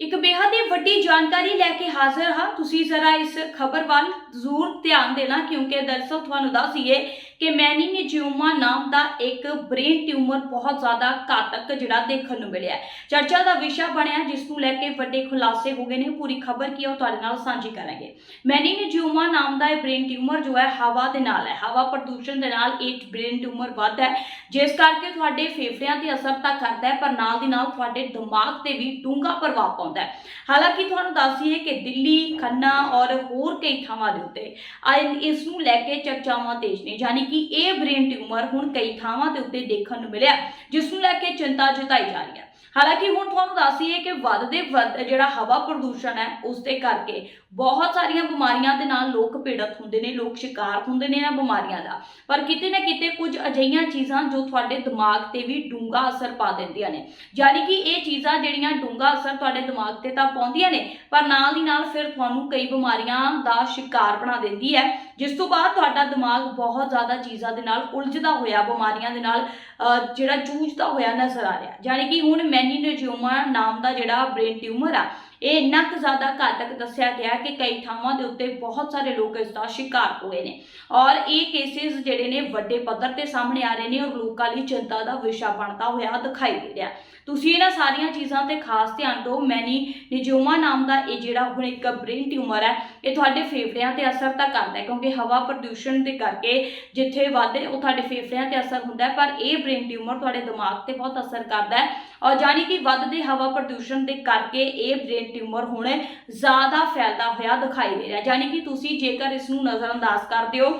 ਇੱਕ ਬੇਹੱਦ ਹੀ ਵੱਡੀ ਜਾਣਕਾਰੀ ਲੈ ਕੇ ਹਾਜ਼ਰ ਹਾਂ। ਤੁਸੀਂ ਜ਼ਰਾ ਇਸ ਖਬਰ ਵੱਲ ਜ਼ਰੂਰ ਧਿਆਨ ਦੇਣਾ, ਕਿਉਂਕਿ ਦਰਅਸਲ ਤੁਹਾਨੂੰ ਦੱਸੀਏ ਕਿ ਮੈਨੀਨਜਿਓਮਾ ਨਾਮ ਦਾ ਇੱਕ ਬ੍ਰੇਨ ਟਿਊਮਰ ਬਹੁਤ ਜ਼ਿਆਦਾ ਘਾਤਕ ਜਿਹੜਾ ਦੇਖਣ ਨੂੰ ਮਿਲਿਆ ਚਰਚਾ ਦਾ ਵਿਸ਼ਾ ਬਣਿਆ ਜਿਸ ਨੂੰ ਲੈ ਕੇ ਵੱਡੇ ਖੁਲਾਸੇ ਹੋ ਗਏ ਨੇ। ਪੂਰੀ ਖਬਰ ਕੀ ਉਹ ਤੁਹਾਡੇ ਨਾਲ ਸਾਂਝੀ ਕਰਾਂਗੇ। ਮੈਨੀਨਜਿਓਮਾ ਨਾਮ ਦਾ ਇਹ ਬ੍ਰੇਨ ਟਿਊਮਰ ਜੋ ਹੈ ਹਵਾ ਦੇ ਨਾਲ ਹੈ। ਹਵਾ ਪ੍ਰਦੂਸ਼ਣ ਦੇ ਨਾਲ ਇਹ ਬ੍ਰੇਨ ਟਿਊਮਰ ਵੱਧਦਾ ਹੈ। ਜਿਸ ਕਰਕੇ ਤੁਹਾਡੇ ਫੇਫੜਿਆਂ ਤੇ ਅਸਰ ਤਾਂ ਕਰਦਾ ਹੈ, ਪਰ ਨਾਲ ਦੀ ਨਾਲ ਤੁਹਾਡੇ ਦਿਮਾਗ ਤੇ ਵੀ ਡੂੰਘਾ ਪ੍ਰਭਾਵ ਪਾਉਂਦਾ ਹੈ। ਹਾਲਾਂਕਿ ਤੁਹਾਨੂੰ ਦੱਸੀਏ ਕਿ ਦਿੱਲੀ, ਖੰਨਾ ਔਰ ਹੋਰ ਕਈ ਥਾਵਾਂ ਦੇ ਉੱਤੇ ਇਸ ਨੂੰ ਲੈ ਕੇ ਚਰਚਾਵਾਂ ਤੇਜ਼ ਨੇ। ਯਾਨੀ ਕਿ ਇਹ ਬ੍ਰੇਨ ਟਿਊਮਰ ਹੁਣ ਕਈ ਥਾਵਾਂ ਦੇ ਉੱਤੇ ਦੇਖਣ ਨੂੰ ਮਿਲਿਆ ਜਿਸ ਨੂੰ ਲੈ ਕੇ ਚਿੰਤਾ ਜਤਾਈ ਜਾ ਰਹੀ ਹੈ। ਹਾਲਾਂਕਿ ਹੁਣ ਤੁਹਾਨੂੰ ਦੱਸੀਏ ਕਿ ਵੱਧਦੇ ਵੱਧ ਜਿਹੜਾ ਹਵਾ ਪ੍ਰਦੂਸ਼ਣ ਹੈ, ਉਸ ਦੇ ਕਰਕੇ ਬਹੁਤ ਸਾਰੀਆਂ ਬਿਮਾਰੀਆਂ ਦੇ ਨਾਲ ਲੋਕ ਪੀੜਤ ਹੁੰਦੇ ਨੇ, ਲੋਕ ਸ਼ਿਕਾਰ ਹੁੰਦੇ ਨੇ ਇਹਨਾਂ ਬਿਮਾਰੀਆਂ ਦਾ। ਪਰ ਕਿਤੇ ਨਾ ਕਿਤੇ ਕੁਝ ਅਜਿਹੀਆਂ ਚੀਜ਼ਾਂ ਜੋ ਤੁਹਾਡੇ ਦਿਮਾਗ ਤੇ ਵੀ ਡੂੰਘਾ ਅਸਰ ਪਾ ਦਿੰਦੀਆਂ ਨੇ। ਯਾਨੀ ਕਿ ਇਹ ਚੀਜ਼ਾਂ ਜਿਹੜੀਆਂ ਡੂੰਘਾ ਅਸਰ ਤੁਹਾਡੇ ਦਿਮਾਗ ਤੇ ਤਾਂ ਪਾਉਂਦੀਆਂ ਨੇ, ਪਰ ਨਾਲ ਦੀ ਨਾਲ ਫਿਰ ਤੁਹਾਨੂੰ ਕਈ ਬਿਮਾਰੀਆਂ ਦਾ ਸ਼ਿਕਾਰ ਬਣਾ ਦਿੰਦੀ ਹੈ, ਜਿਸ ਤੋਂ ਬਾਅਦ ਤੁਹਾਡਾ ਦਿਮਾਗ ਬਹੁਤ ਜ਼ਿਆਦਾ ਚੀਜ਼ਾਂ ਦੇ ਨਾਲ ਉਲਝਦਾ ਹੋਇਆ, ਬਿਮਾਰੀਆਂ ਦੇ ਨਾਲ ਜਿਹੜਾ ਜੂਝਦਾ ਹੋਇਆ ਨਜ਼ਰ ਆ ਰਿਹਾ। ਯਾਨੀ ਕਿ ਹੁਣ ਮੈਨੀਨੋਜਿਓਮਾ ਨਾਮ ਦਾ ਜਿਹੜਾ ਬ੍ਰੇਨ ਟਿਊਮਰ ਆ ਇਹ ਇੰਨਾ ਕੁ ਜ਼ਿਆਦਾ ਘਾਤਕ ਦੱਸਿਆ ਗਿਆ ਕਿ ਕਈ ਥਾਵਾਂ ਦੇ ਉੱਤੇ ਬਹੁਤ ਸਾਰੇ ਲੋਕ ਇਸ ਦਾ ਸ਼ਿਕਾਰ ਹੋਏ ਨੇ। ਔਰ ਇਹ ਕੇਸਿਸ ਜਿਹੜੇ ਨੇ ਵੱਡੇ ਪੱਧਰ ਤੇ ਸਾਹਮਣੇ ਆ ਰਹੇ ਨੇ ਔਰ ਲੋਕਾਂ ਲਈ ਚਿੰਤਾ ਦਾ ਵਿਸ਼ਾ ਬਣਦਾ ਹੋਇਆ ਦਿਖਾਈ ਦੇ ਰਿਹਾ। ਤੁਸੀਂ ਇਹਨਾਂ ਸਾਰੀਆਂ ਚੀਜ਼ਾਂ ਤੇ ਖਾਸ ਧਿਆਨ ਦਿਓ। ਮੈਨੀ ਨਿਜੋਮਾ ਨਾਮ ਦਾ ਇਹ ਜਿਹੜਾ ਹੁਣ ਇੱਕ ਬ੍ਰੇਨ ਟਿਊਮਰ ਹੈ, ਇਹ ਤੁਹਾਡੇ ਫੇਫੜਿਆਂ ਤੇ ਅਸਰ ਤਾਂ ਕਰਦਾ ਹੈ ਕਿਉਂਕਿ ਹਵਾ ਪ੍ਰਦੂਸ਼ਣ ਦੇ ਕਰਕੇ ਜਿੱਥੇ ਵਾਧੇ ਉਹ ਤੁਹਾਡੇ ਫੇਫੜਿਆਂ ਤੇ ਅਸਰ ਹੁੰਦਾ ਪਰ ਇਹ ਬ੍ਰੇਨ ਟਿਊਮਰ ਤੁਹਾਡੇ ਦਿਮਾਗ ਤੇ ਬਹੁਤ ਅਸਰ ਕਰਦਾ ਹੈ। ਔਰ ਜਾਨੀ ਕਿ ਵੱਧਦੇ ਹਵਾ ਪ੍ਰਦੂਸ਼ਣ ਦੇ ਕਰਕੇ ਇਹ ਬ੍ਰੇਨ ਟਿਊਮਰ ਹੁਣ ਜ਼ਿਆਦਾ ਫੈਲਦਾ ਹੋਇਆ ਦਿਖਾਈ ਦੇ ਰਿਹਾ। ਯਾਨੀ ਕਿ ਤੁਸੀਂ ਜੇਕਰ ਇਸ ਨੂੰ ਨਜ਼ਰਅੰਦਾਜ਼ ਕਰਦੇ ਹੋ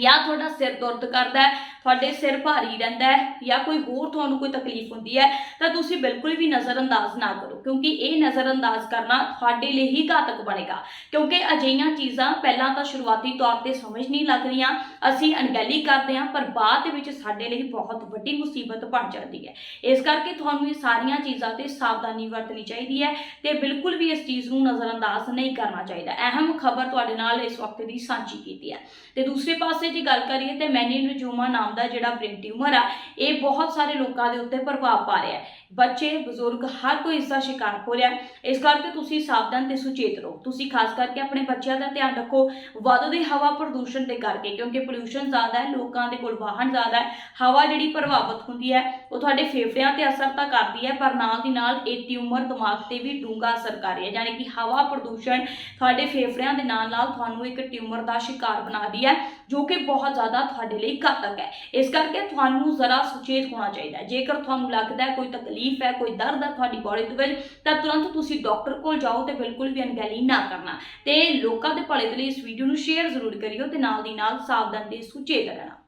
ਜਾਂ ਤੁਹਾਡਾ ਸਿਰ ਦਰਦ ਕਰਦਾ ਹੈ, ਤੁਹਾਡੇ ਸਿਰ ਭਾਰੀ ਰਹਿੰਦਾ ਹੈ ਜਾਂ ਕੋਈ ਹੋਰ ਤੁਹਾਨੂੰ ਕੋਈ ਤਕਲੀਫ ਹੁੰਦੀ ਹੈ, ਤਾਂ ਤੁਸੀਂ ਬਿਲਕੁਲ ਵੀ ਨਜ਼ਰਅੰਦਾਜ਼ ਨਾ ਕਰੋ, ਕਿਉਂਕਿ ਇਹ ਨਜ਼ਰਅੰਦਾਜ਼ ਕਰਨਾ ਤੁਹਾਡੇ ਲਈ ਹੀ ਘਾਤਕ ਬਣੇਗਾ। ਕਿਉਂਕਿ ਅਜਿਹੀਆਂ ਚੀਜ਼ਾਂ ਪਹਿਲਾਂ ਤਾਂ ਸ਼ੁਰੂਆਤੀ ਤੌਰ ਤੇ ਸਮਝ ਨਹੀਂ ਲੱਗ ਰਹੀਆਂ, ਅਸੀਂ ਅਣਗਹਿਲੀ ਕਰਦੇ ਹਾਂ, ਪਰ ਬਾਅਦ ਦੇ ਵਿੱਚ ਸਾਡੇ ਲਈ ਬਹੁਤ ਵੱਡੀ ਮੁਸੀਬਤ ਬਣ ਜਾਂਦੀ ਹੈ। ਇਸ ਕਰਕੇ ਤੁਹਾਨੂੰ ਇਹ ਸਾਰੀਆਂ ਚੀਜ਼ਾਂ ਤੇ ਸਾਵਧਾਨੀ ਵਰਤਣੀ ਚਾਹੀਦੀ ਹੈ ਤੇ ਬਿਲਕੁਲ ਵੀ ਇਸ ਚੀਜ਼ ਨੂੰ ਨਜ਼ਰਅੰਦਾਜ਼ ਨਹੀਂ ਕਰਨਾ ਚਾਹੀਦਾ। ਅਹਿਮ ਖਬਰ ਤੁਹਾਡੇ ਨਾਲ ਇਸ ਵਕਤ ਦੀ ਸਾਂਝੀ ਕੀਤੀ ਹੈ। ਤੇ ਦੂਸਰੇ ਪਾਸੇ ਦੀ ਗੱਲ ਕਰੀਏ ਤੇ ਮੈਨੀਨਜੂਮਾ ਨਾਮ ਦਾ ਜਿਹੜਾ ਬ੍ਰੇਨ ਟਿਊਮਰ ਆ, ਇਹ ਬਹੁਤ ਸਾਰੇ ਲੋਕਾਂ ਦੇ ਉੱਤੇ ਪ੍ਰਭਾਵ ਪਾ ਰਿਹਾ ਹੈ। ਬੱਚੇ, ਬਜ਼ੁਰਗ, ਹਰ ਕੋਈ ਇਸ ਦਾ ਸ਼ਿਕਾਰ ਹੋ ਰਿਹਾ ਇਸ ਕਰਕੇ ਤੁਸੀਂ ਸਾਵਧਾਨ ਤੇ ਸੁਚੇਤ ਰਹੋ। ਤੁਸੀਂ ਖਾਸ ਕਰਕੇ ਆਪਣੇ ਬੱਚਿਆਂ ਦਾ ਧਿਆਨ ਰੱਖੋ। ਵੱਧਦੇ ਹਵਾ ਪ੍ਰਦੂਸ਼ਣ ਦੇ ਕਰਕੇ, ਕਿਉਂਕਿ ਪੋਲੂਸ਼ਨ ਜ਼ਿਆਦਾ ਹੈ, ਲੋਕਾਂ ਦੇ ਕੋਲ ਵਾਹਨ ਜ਼ਿਆਦਾ ਹੈ, ਹਵਾ ਜਿਹੜੀ ਪ੍ਰਭਾਵਿਤ ਹੁੰਦੀ ਹੈ, ਉਹ ਤੁਹਾਡੇ ਫੇਫੜਿਆਂ ਤੇ ਅਸਰ ਤਾਂ ਕਰਦੀ ਹੈ, ਪਰ ਨਾਲ ਦੀ ਨਾਲ ਇਹ ਟਿਊਮਰ ਦਿਮਾਗ ਤੇ ਵੀ ਡੂੰਘਾ ਅਸਰ ਕਰ ਰਿਹਾ ਹੈ। ਯਾਨੀ ਕਿ ਹਵਾ ਪ੍ਰਦੂਸ਼ਣ ਤੁਹਾਡੇ ਫੇਫੜਿਆਂ ਦੇ ਨਾਲ ਨਾਲ ਤੁਹਾਨੂੰ ਇੱਕ ਟਿਊਮਰ ਦਾ ਸ਼ਿਕਾਰ ਬਣਾਦੀ ਹੈ, ਜੋ ਕਿ ਬਹੁਤ ਜ਼ਿਆਦਾ ਤੁਹਾਡੇ ਲਈ ਘਾਤਕ ਹੈ। ਇਸ ਕਰਕੇ ਤੁਹਾਨੂੰ ਜ਼ਰਾ ਸੁਚੇਤ ਹੋਣਾ ਚਾਹੀਦਾ ਜੇਕਰ ਤੁਹਾਨੂੰ ਲੱਗਦਾ ਹੈ ਕੋਈ ਤਕਲੀਫ ਹੈ, ਕੋਈ ਦਰਦ ਹੈ ਤੁਹਾਡੀ ਬੋਡੀ ਦੇ ਵਿੱਚ, ਤਾਂ ਤੁਰੰਤ ਤੁਸੀਂ ਡਾਕਟਰ ਕੋਲ ਜਾਓ ਤੇ ਬਿਲਕੁਲ ਵੀ ਅਣਗਹਿਲੀ ਨਾ ਕਰਨਾ। ਤੇ ਲੋਕਾਂ ਦੇ ਭਲੇ ਦੇ ਲਈ ਇਸ ਵੀਡੀਓ ਨੂੰ ਸ਼ੇਅਰ ਜ਼ਰੂਰ ਕਰਿਓ ਤੇ ਨਾਲ ਦੀ ਨਾਲ ਸਾਵਧਾਨ ਤੇ ਸੁਚੇਤ ਰਹਿਣਾ।